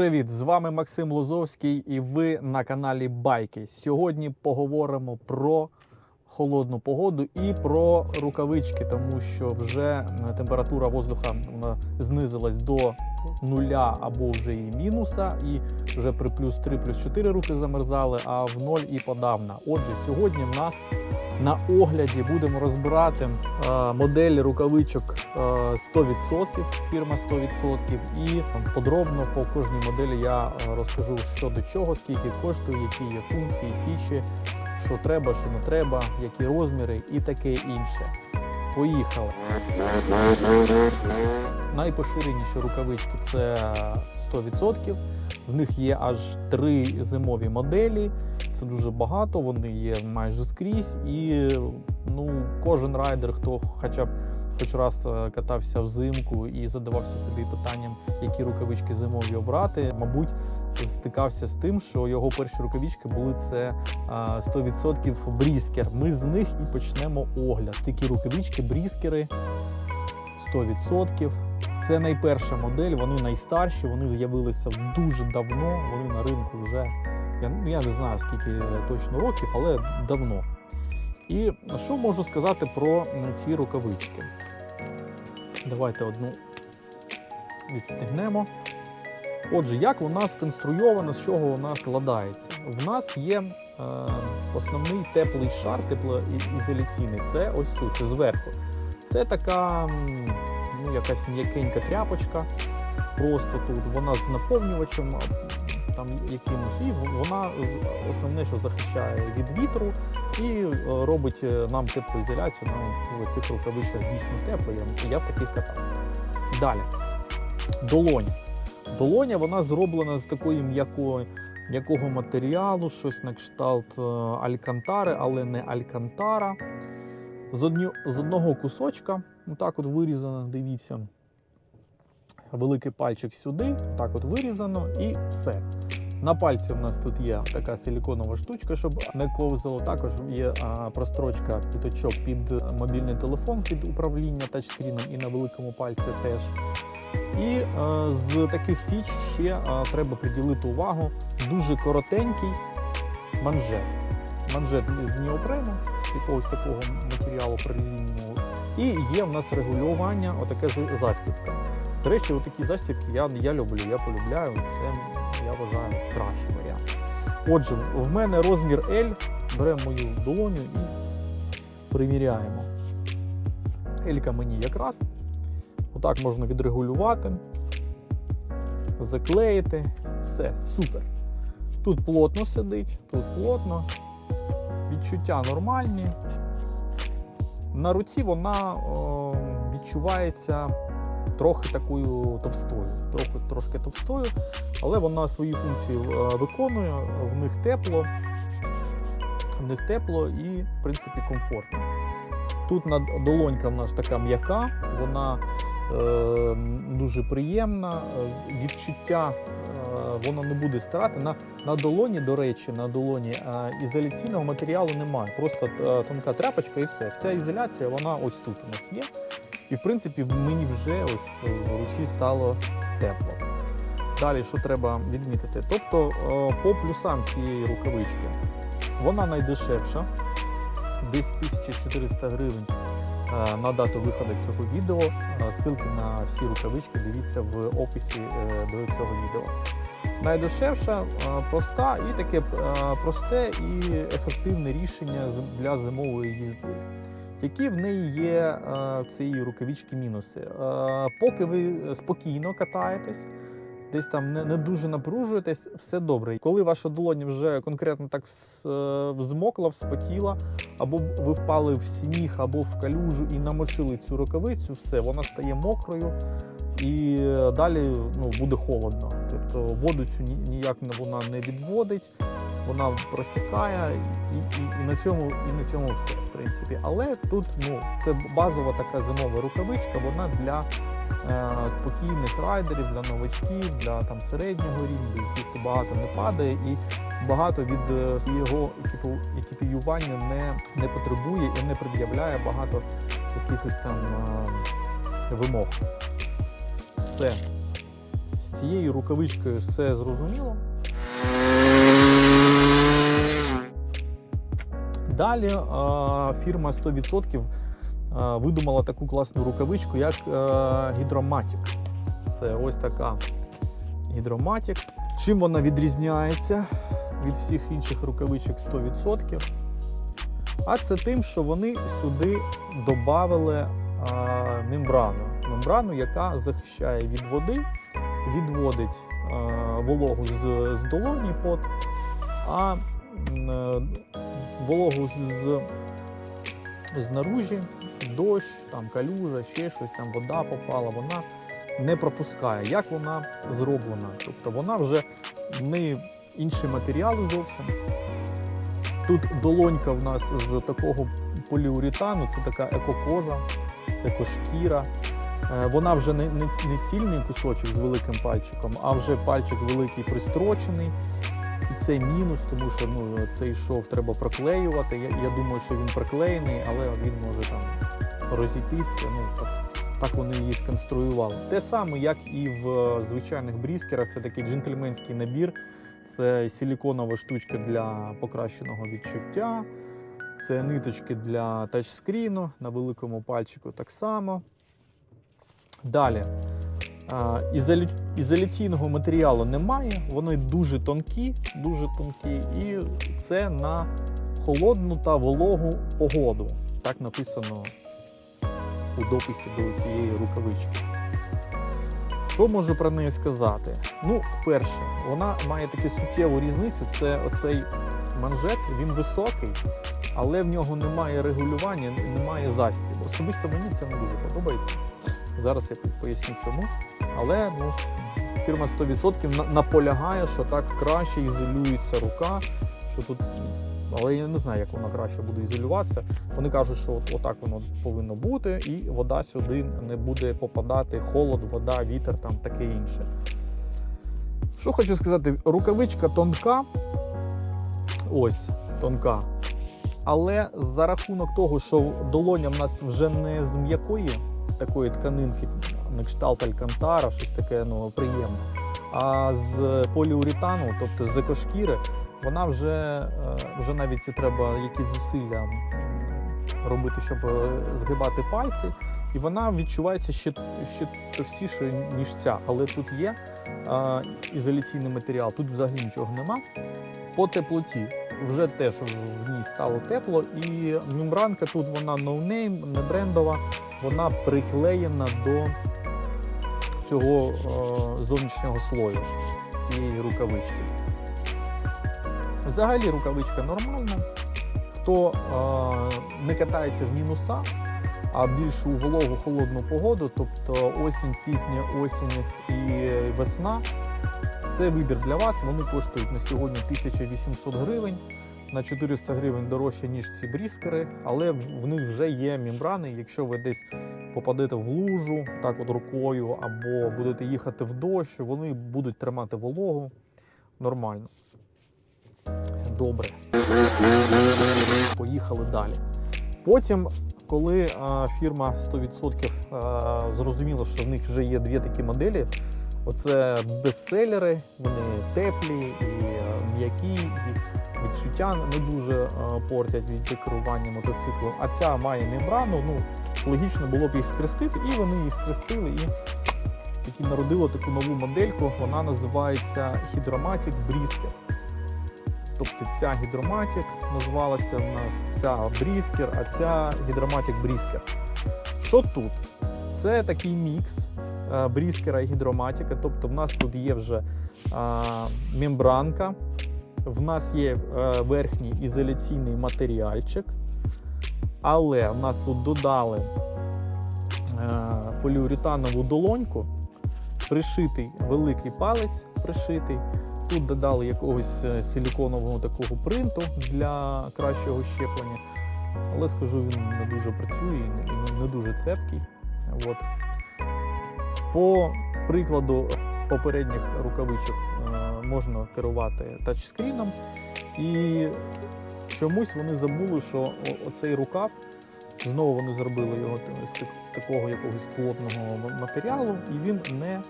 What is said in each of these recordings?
привіт! З вами Максим Лозовський, і ви на каналі Байки. Сьогодні поговоримо про холодну погоду і про рукавички, тому що вже е, температура воздуха знизилась до нуля або вже і мінуса, і вже при плюс 3, плюс 4 руки замерзали, а в ноль і подавна. Отже, сьогодні в нас на огляді будемо розбирати е, модель рукавичок е, 100%, фірма 100%, і подробно по кожній моделі я е, розкажу, що до чого, скільки коштує, які є функції, фічі, що треба, що не треба, які розміри і таке інше. Поїхали. Найпоширеніші рукавички це 100%. В них є аж три зимові моделі. Це дуже багато, вони є майже скрізь. І ну, кожен райдер, хто хоча б хоч раз е, катався взимку і задавався собі питанням, які рукавички зимові обрати, мабуть, стикався з тим, що його перші рукавички були це 100% бріскер. Ми з них і почнемо огляд. Такі рукавички, бріскери 100%. Це найперша модель, вони найстарші, вони з'явилися дуже давно, вони на ринку вже, я, ну, я не знаю скільки точно років, але давно. І що можу сказати про ці рукавички? Давайте одну відстегнемо. Отже, як вона сконструйована, з чого вона складається? В нас є е, основний теплий шар, теплоізоляційний. Це ось тут, це зверху. Це така ну, якась м'якенька тряпочка. Просто тут вона з наповнювачем там якимось, і вона основне, що захищає від вітру і е, робить е, нам теплоізоляцію. Нам в цих рукавичках дійсно тепло. Я, в таких катав. Далі. Долоня. Долоня вона зроблена з такої м'якої. М'якого матеріалу, щось на кшталт е, алькантари, але не алькантара. З, одні, з одного кусочка, так от вирізано, дивіться. Великий пальчик сюди, так от вирізано, і все. На пальці в нас тут є така силіконова штучка, щоб не ковзало. Також є а, прострочка піточок під мобільний телефон під управління тачскріном і на великому пальці теж. І е, з таких фіч ще е, треба приділити увагу дуже коротенький манжет. Манжет з неопрену, якогось такого матеріалу прорезиненого. І є в нас регулювання, отаке застібка. До речі, отакі застібки я, я люблю, я полюбляю. Це я вважаю кращий варіант. Отже, в мене розмір L. Беремо мою долоню і приміряємо. Елька мені якраз. Отак можна відрегулювати, заклеїти. Все, супер. Тут плотно сидить, тут плотно. Відчуття нормальні. На руці вона о, відчувається трохи такою товстою, трохи, трошки товстою, але вона свої функції е, виконує, в них тепло, в них тепло і, в принципі, комфортно. Тут долонька в нас така м'яка, вона е, дуже приємна. е, Відчуття е, воно не буде старати. На, на долоні, до речі, на долоні е, ізоляційного матеріалу немає. Просто е, тонка тряпочка і все. Вся ізоляція, вона ось тут у нас є. І в принципі мені вже ось е, в руці стало тепло. Далі, що треба відмітити? Тобто, е, по плюсам цієї рукавички, вона найдешевша, десь 1400 гривень е, на дату виходу цього відео. Ссылки на всі рукавички дивіться в описі до цього відео. Найдешевша, проста і таке просте і ефективне рішення для зимової їзди. Які в неї є е, цієї рукавички мінуси? Е, поки ви спокійно катаєтесь, десь там не, не дуже напружуєтесь, все добре. Коли ваша долоня вже конкретно так е, взмокла, вспотіла, або ви впали в сніг, або в калюжу і намочили цю рукавицю, все, вона стає мокрою. І далі ну, буде холодно. Тобто воду цю ніяк вона не відводить, вона просікає, і, і, і, на цьому, і на цьому все, в принципі. Але тут ну, це базова така зимова рукавичка, вона для е, спокійних райдерів, для новачків, для там, середнього рівня, яких то багато не падає, і багато від е, його екіпу, екіпіювання не, не потребує і не пред'являє багато якихось там е, вимог. Все. з цією рукавичкою все зрозуміло. Далі фірма 100% е, видумала таку класну рукавичку, як е, Hydromatic. Це ось така Hydromatic. Чим вона відрізняється від всіх інших рукавичок 100%? А це тим, що вони сюди додали мембрану. Мембрану, яка захищає від води, відводить вологу з, долоні пот, а вологу з, з наружі, дощ, там калюжа, ще щось, там вода попала, вона не пропускає. Як вона зроблена? Тобто вона вже не інші матеріали зовсім. Тут долонька в нас з такого поліуретану, це така екокожа, екошкіра. Е, Вона вже не, не, не цільний кусочок з великим пальчиком, а вже пальчик великий пристрочений. Це мінус, тому що ну, цей шов треба проклеювати. Я, я думаю, що він проклеєний, але він може там розійтись. Ну, так, так вони її сконструювали. Те саме, як і в е, звичайних брізкерах, це такий джентльменський набір. Це силіконова штучка для покращеного відчуття. Це ниточки для тачскріну на великому пальчику так само. Далі. Ізоляційного матеріалу немає, вони дуже тонкі, дуже тонкі, і це на холодну та вологу погоду. Так написано у дописі до цієї рукавички. Що можу про неї сказати? Ну, перше, вона має таку суттєву різницю. Це оцей манжет, він високий, але в нього немає регулювання, немає застібу. Особисто мені це не дуже подобається. Зараз я поясню чому. Але ну, фірма 100% наполягає, що так краще ізолюється рука, що тут. Але я не знаю, як вона краще буде ізолюватися. Вони кажуть, що от, отак воно повинно бути, і вода сюди не буде попадати, холод, вода, вітер, там таке інше. Що хочу сказати, рукавичка тонка, ось тонка. Але за рахунок того, що долоня в нас вже не з м'якої такої тканинки, на кшталт алькантара, щось таке ну, приємне, а з поліуретану, тобто з екошкіри, вона вже, е, вже навіть треба якісь зусилля робити, щоб е, згибати пальці. І вона відчувається ще, ще товстішою, ніж ця. Але тут є е, ізоляційний матеріал, тут взагалі нічого нема. По теплоті вже теж в ній стало тепло, і мембранка тут вона ноунейм, не брендова, вона приклеєна до цього е, зовнішнього слою цієї рукавички. Взагалі рукавичка нормальна. Хто е, не катається в мінуса, а більш у вологу холодну погоду, тобто осінь, пізня осінь і весна, це вибір для вас. Вони коштують на сьогодні 1800 гривень, на 400 гривень дорожче, ніж ці бріскери, але в них вже є мембрани. Якщо ви десь попадете в лужу, так от рукою, або будете їхати в дощ, вони будуть тримати вологу нормально. Добре. Поїхали далі. Потім, коли фірма 100% а, зрозуміла, що в них вже є дві такі моделі, оце бестселери, вони теплі і м'які, і відчуття не дуже портять від керування мотоциклом. А ця має мембрану, ну логічно було б їх скрестити, і вони їх скрестили і таки народило таку нову модельку. Вона називається Hydromatic Brisker. Тобто ця гідроматік називалася в нас ця бріскер, а ця гідроматік бріскер. Що тут? Це такий мікс е, бріскера і гідроматіка. Тобто в нас тут є вже мембранка, в нас є е, верхній ізоляційний матеріальчик, але в нас тут додали е, поліуретанову долоньку, пришитий великий палець, пришитий. Тут додали якогось е, силіконового такого принту для кращого щеплення. Але скажу, він не дуже працює і не дуже цепкий. От. По прикладу попередніх рукавичок е, можна керувати тачскріном. І чомусь вони забули, що оцей рукав, знову вони зробили його з, такого якогось плотного матеріалу, і він не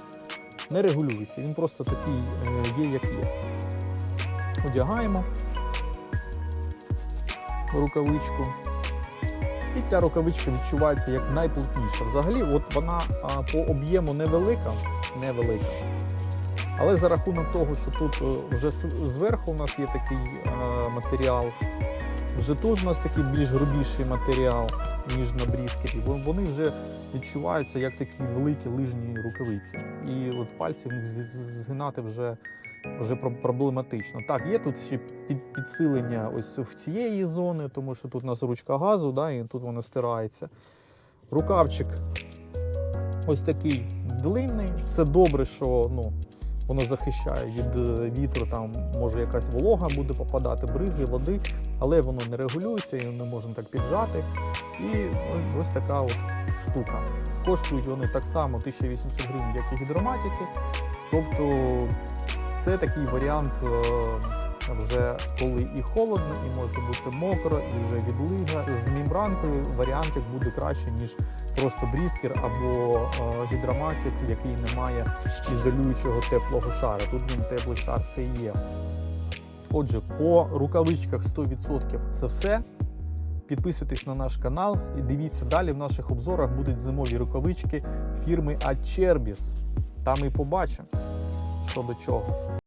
не регулюється. Він просто такий е, є, як є. Одягаємо рукавичку. І ця рукавичка відчувається як найплотніша. Взагалі, от вона по об'єму невелика, невелика. Але за рахунок того, що тут е, вже зверху у нас є такий е, матеріал, вже тут у нас такий більш грубіший матеріал, ніж на брізкеті, вон- вони вже відчуваються як такі великі лижні рукавиці. І от пальці згинати вже, вже проблематично. Так, є тут ще підсилення ось в цієї зони, тому що тут у нас ручка газу, да, і тут вона стирається. Рукавчик ось такий длинний. Це добре, що ну, воно захищає від е, вітру, там може якась волога буде попадати, бризи, води, але воно не регулюється і не можна так піджати. І ось, ось така от штука. Коштують вони так само 1800 гривень, як і гідроматики. Тобто це такий варіант е, вже коли і холодно, і може бути мокро, і вже відлига. З мімбранкою варіантик буде краще, ніж просто брізкер або е, гідроматик, який не має ізолюючого теплого шара. Тут він теплий шар це є. Отже, по рукавичках 100% це все. Підписуйтесь на наш канал і дивіться далі. В наших обзорах будуть зимові рукавички фірми Acerbis. Там і побачимо, що до чого.